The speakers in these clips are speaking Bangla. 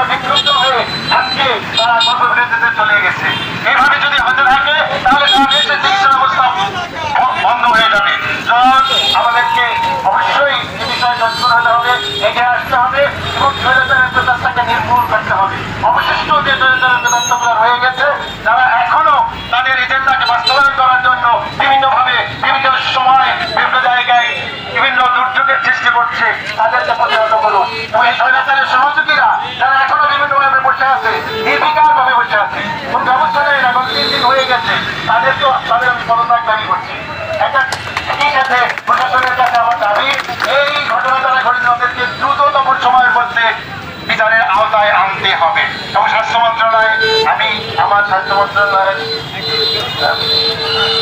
তারা বিক্ষুব্ধ হয়ে আজকে তারা কর্মবিরতিতে চলে গেছে। এইভাবে যদি হতে থাকে, তাহলে সারা দেশের চিকিৎসা ব্যবস্থা বন্ধ হয়ে যাবে। আমাদেরকে অবশ্যই এই বিষয়ে সচেতন হতে হবে, এগিয়ে আসতে হবে, এবং স্বৈরাচারের প্রচারটাকে নির্মূল করতে হবে। অবশিষ্ট যে স্বৈরাচারের প্রচারগুলো রয়ে গেছে, তারা এখনও তাদের এজেন্ডাকে বাস্তবায়ন করার জন্য বিভিন্নভাবে, বিভিন্ন সময়, বিভিন্ন জায়গায় বিভিন্ন দুর্যোগের সৃষ্টি করছে। তাদেরকে প্রতিহত করুন। এবং হয়েছে তাদেরকেও তাদের আমি করছি। একটা একই সাথে প্রশাসনের এই ঘটনা দ্বারা ঘটিত দ্রুততম সময়ের মধ্যে বিচারের আওতায় আনতে হবে। এবং স্বাস্থ্য মন্ত্রণালয়, আমি আমার স্বাস্থ্য মন্ত্রণালয়ের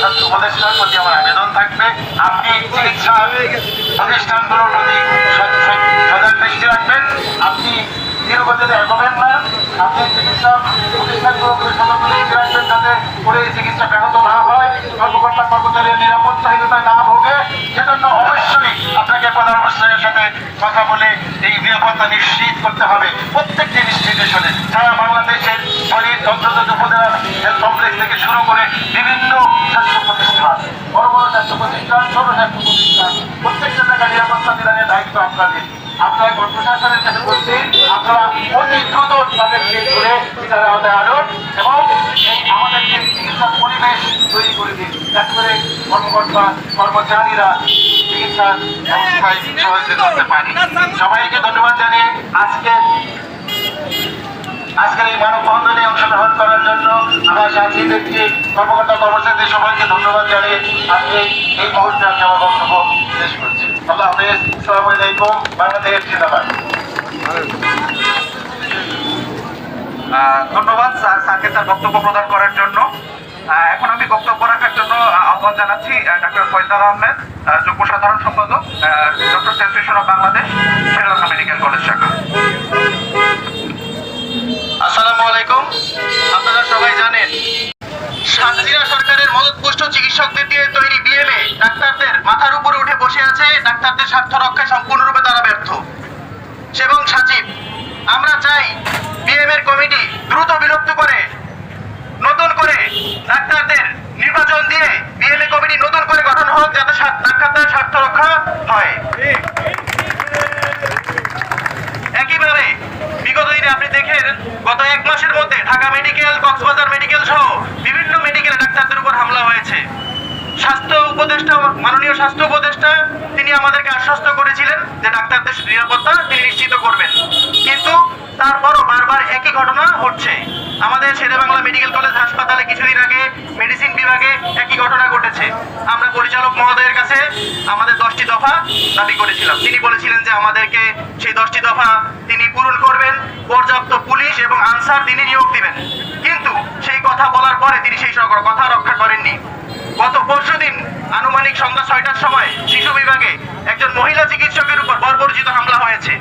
স্বাস্থ্য উপদেষ্টার প্রতি আমার আবেদন থাকবে। আপনি চিকিৎসা প্রতি সজাগ দৃষ্টি রাখবেন। আপনি নিরবতাতে এগোবেন দৃষ্টি করে চিকিৎসা ব্যাহত না হয়, কর্মকর্তা কর্মচারীর না ভোগে, সেজন্য অবশ্যই আপনাকে প্রধানমন্ত্রীর সাথে কথা বলে এই নিরাপত্তা নিশ্চিত করতে হবে। প্রত্যেকটি ইনস্টিটিউশনে সারা বাংলাদেশের শরীর অন্তর্গত থেকে শুরু করে বিভিন্ন স্বাস্থ্য প্রতিষ্ঠান, বড় বড় স্বাস্থ্য প্রতিষ্ঠান, ছোট স্বাস্থ্য প্রতিষ্ঠান, প্রত্যেকটা জায়গায় নিরাপত্তা দায়িত্ব আপনাদের। আপনারা প্রশাসনের কাছে বলছি আপনারা অতি দ্রুত আনুন এবং এই আমাদেরকে চিকিৎসার পরিবেশ তৈরি করে যাতে করে কর্মকর্তা, কর্মচারীরা সহযোগিতা করতে পারি। সবাইকে ধন্যবাদ জানিয়ে আজকে আজকের এই মানববন্ধনে অংশগ্রহণ করার জন্য আমার সাথী ব্যক্তি কর্মকর্তা কর্মচারীদের সবাইকে ধন্যবাদ জানিয়ে আজকে এই মুহূর্তে আমি আমার বক্তব্য শেষ করছি। আল্লাহ হাফেজ সালামু আলাইকুম বাংলাদেশ জিন্দাবাদ ধন্যবাদ স্যারকে তার বক্তব্য প্রদান করার জন্য। এখন আমি বক্তব্য রাখার জন্য আহ্বান জানাচ্ছি ডক্টর ফয়সাল আহমেদ আহ, যুগ্ম সাধারণ সম্পাদক doctor association of Bangladesh Sri Lanka medical college শাখা। আসসালামু আলাইকুম আপনারা সবাই জানেন হাসিনা সরকারের মদতপুষ্ট চিকিৎসকদের দিয়ে তৈরি বিএমএ। ডাক্তারদের মাথার উপরে উঠে বসে আছে, ডাক্তারদের স্বার্থ রক্ষায় সম্পূর্ণরূপে তারা ব্যর্থ। এবং সাচিব, আমরা চাই বিএমএর কমিটি দ্রুত বিলুপ্ত করে, নতুন করে ডাক্তারদের নির্বাচন দিয়ে বিএমএ কমিটি নতুন করে গঠন হোক, যাতে ডাক্তারদের স্বার্থ রক্ষা হয়। একইভাবে বিগত দিনে আপনি দেখেন, গত এক মাসের মধ্যে ঢাকা মেডিকেল, কক্সবাজার মেডিকেল সহ বিভিন্ন হামলা হয়েছে। স্বাস্থ্য উপদেষ্টা, মাননীয় স্বাস্থ্য উপদেষ্টা, তিনি আমাদেরকে আশ্বস্ত করেছিলেন যে ডাক্তারদের নিরাপত্তা তিনি নিশ্চিত করবেন। কিন্তু তারপরও বারবার একই ঘটনা ঘটছে। আমাদের শেরেবাংলা মেডিকেল কলেজ হাসপাতালে কিছুদিন আগে মেডিসিন বিভাগে একই ঘটনা ঘটেছে। আমরা পরিচালক মহোদয়ের কাছে আমাদের দশটি দফা দাবি করেছিলাম। তিনি বলেছিলেন যে আমাদেরকে সেই দশটি দফা পূরণ করবেন, পর্যাপ্ত পুলিশ এবং আনসার তিনি নিয়োগ দিবেন। কিন্তু সেই কথা বলার পরে তিনি সেই সকল কথা রক্ষা করেননি। গত পরশুদিন আনুমানিক সন্ধ্যা ছয়টার সময় শিশু বিভাগে একজন মহিলা চিকিৎসকের উপর বর্বরচিত হামলা হয়েছে।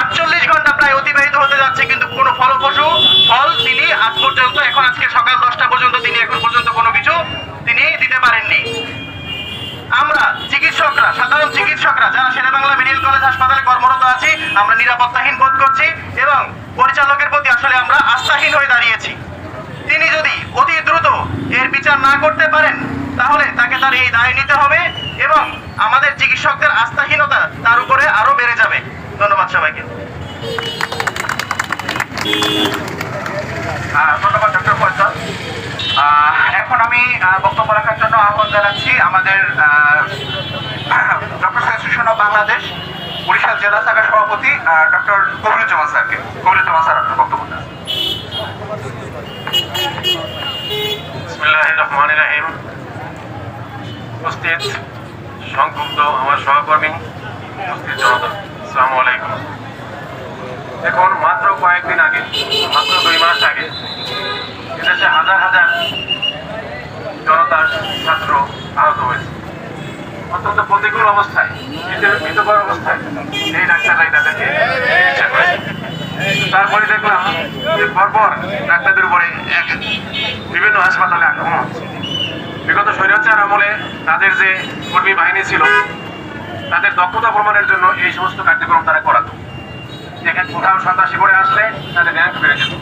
আটচল্লিশ ঘণ্টা প্রায় অতিবাহিত হতে যাচ্ছে, কিন্তু কোনো ফলপ্রসূ ফল তিনি আজ পর্যন্ত, এখন আজকে সকাল দশটা পর্যন্ত তিনি, এখন পর্যন্ত কোনো কিছু তিনি দিতে পারেননি। আমরা চিকিৎসকরা, সাধারণ চিকিৎসকরা যারা শেরে বাংলা মেডিকেল কলেজ হাসপাতালে কর্মরত আছি, আমরা নিরাপত্তাহীন বোধ করছি এবং পরিচালকের প্রতি আসলে আমরা আস্থাহীন হয়ে দাঁড়িয়েছি। তিনি যদি অতি দ্রুত এর বিচার না করতে পারেন, তাহলে তাকে তার এই দায় নিতে হবে এবং আমাদের চিকিৎসকদের আস্থাহীনতা তার উপরে আরও বেড়ে যাবে। ধন্যবাদ সবাইকে আহ, ধন্যবাদ ডক্টর ফয়সাল আহ, এখন আমি বক্তব্য রাখার জন্য আহ্বান জানাচ্ছি আমাদের বাংলাদেশ বরিশাল জেলা শাখার সভাপতি ডক্টর কবিরুজ্জামান স্যারকে। কবিরুজ্জামান স্যার, আপনার বক্তব্য উপস্থিত আমার সহকর্মী, উপস্থিত জনতা আলাইকুম। এখন মাত্র কয়েকদিন আগে, মাত্র দুই মাস আগে, এদেশে হাজার হাজার জনতার ছাত্র আহত হয়েছে। অত্যন্ত প্রতিকূল অবস্থায় মৃত্যুকর অবস্থায় এই ডাক্তাররাই তাদেরকে চিকিৎসা করেছে। তারপরে দেখলাম যে পরপর ডাক্তারদের উপরে এক- বিভিন্ন হাসপাতালে আক্রমণ হচ্ছে। বিগত স্বৈরাচার আমলে তাদের যে কর্মী বাহিনী ছিল, তাদের দক্ষতা প্রমাণের জন্য এই সমস্ত কার্যক্রম তারা করাতো। যেখানে কোথাও সন্ত্রাসী করে আসলে তাদের র্যাঙ্ক বেড়ে যেত।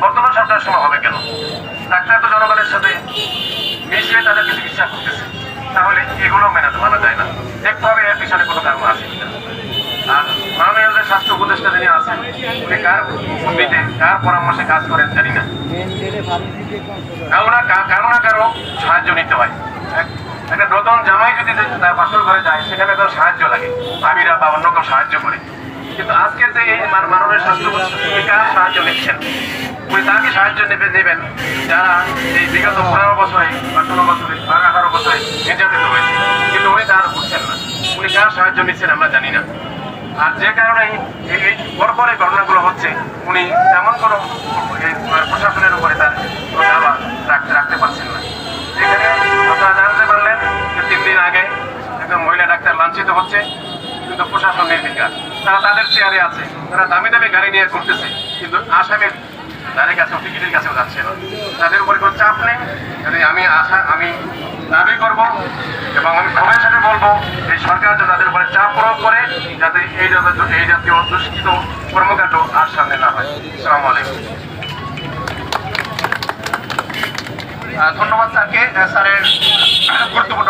বর্তমান সরকার সময় হবে কেন? ডাক্তার তো জনগণের সাথে মিশিয়ে তাদেরকে চিকিৎসা করতেছে। তাহলে এগুলো মেনে মানা যায় না। দেখতে হবে এর পিছনে কোনো কারণ আছে কিনা। আর মাননীয় স্বাস্থ্য উপদেষ্টা যিনি আছেন উনি কার বুদ্ধিতে কার পরামর্শে কাজ করেন জানি না। কারও না কারও না কারও সাহায্য নিতে হয়। একটা নতুন জামাই যদি তার বাসর ঘরে যায়, সেখানে তো সাহায্য লাগে। ভাবিরা বা অন্য কেউ সাহায্য করে। কিন্তু আজকের যে এই মান- মাননীয় স্বাস্থ্য উপদেষ্টা কার সাহায্য নিচ্ছেন? উনি তাকে সাহায্য নেবে নেবেন। যারা এই বিগত পনেরো বছরে বা ষোলো বছরে বা আঠারো বছরে নির্যাতিত হয়েছে, কিন্তু উনি তার বুঝছেন না। উনি কার সাহায্য নিচ্ছেন আমরা জানি না। আর যে কারণে এই পরপর ঘটনাগুলো হচ্ছে, উনি তেমন কোনো প্রশাসনের উপরে তার দাবা রাখতে রাখতে পারছেন না। এখানে আপনারা জানতে পারলেন যে তিন দিন আগে একজন মহিলা ডাক্তার লাঞ্ছিত হচ্ছে, কিন্তু প্রশাসন নির্বিকার। তারা তাদের চেয়ারে আছে, তারা দামি দামি গাড়ি নিয়ে করতেছে কিন্তু আসামের ধারে কাছেও টিকিটের কাছেও যাচ্ছে না। তাদের উপরে কোনো চাপ নেই। যদি আমি আশা, আমি দাবি করব এবং আমি ক্ষমের সাথে বলব, এই সরকার যেন তাদের উপরে চাপ প্রয়োগ করে, যাতে এই জাতীয় এই জাতীয় দুষ্কৃত কর্মকাণ্ড আর সামনে না হয়। আসসালামু আলাইকুম। ধন্যবাদ স্যারকে স্যারের গুরুত্বপূর্ণ